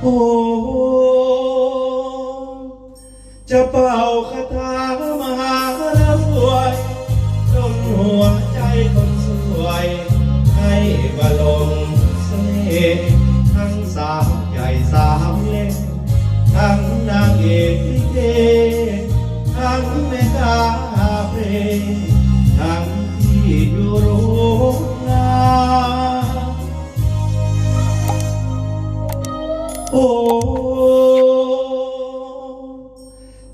โอ้จะเป่าคาถามหาแล้วรวยจนหัวใจคนสวย ให้บาลงเสน่ทั้งสาวใหญ่สาวเล็กทั้งนางเอกลิเกทั้งแม่ค้าเพลง โอ้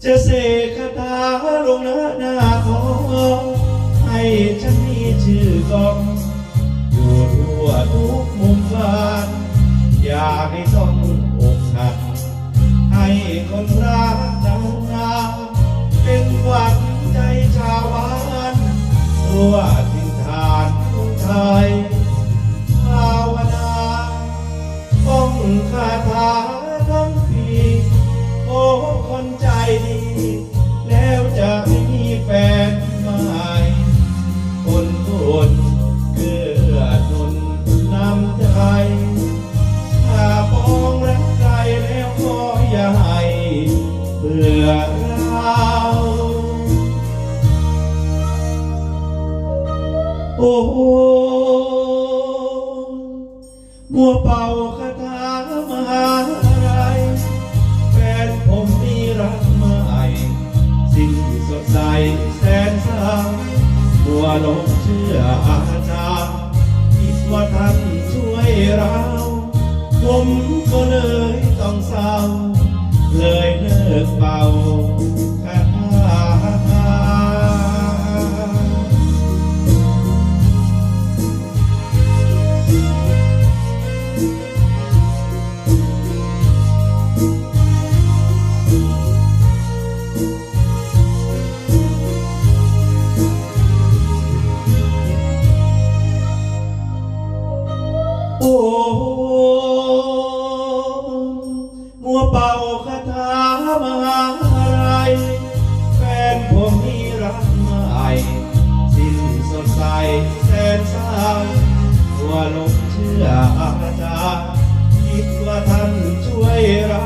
จะเสกคาถาลงหน้าหน้าของให้ฉันมีชื่อกองอยู่ทั่วทุกมุมฟ้าอยากให้ต้องอกหักให้คนรัก มัวเป่าคาถามหาอะไรแฟนผมมีรักใหม่สิ่งที่สดใสแสนเศร้ามัวหลงเชื่ออาจารย์คิดว่าท่านช่วยเรา ผมก็เลยต้องเศร้า โอ้มัวเป่าคาถามหาอะไรแฟนผมมีรักใหม่สิ้นสดใสแสนเศร้าตัวลงเชื่ออาจารย์คิดว่าท่านช่วยเรา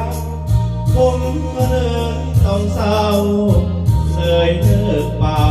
ผมก็เลยต้องเศร้าเลยเลิกเป่า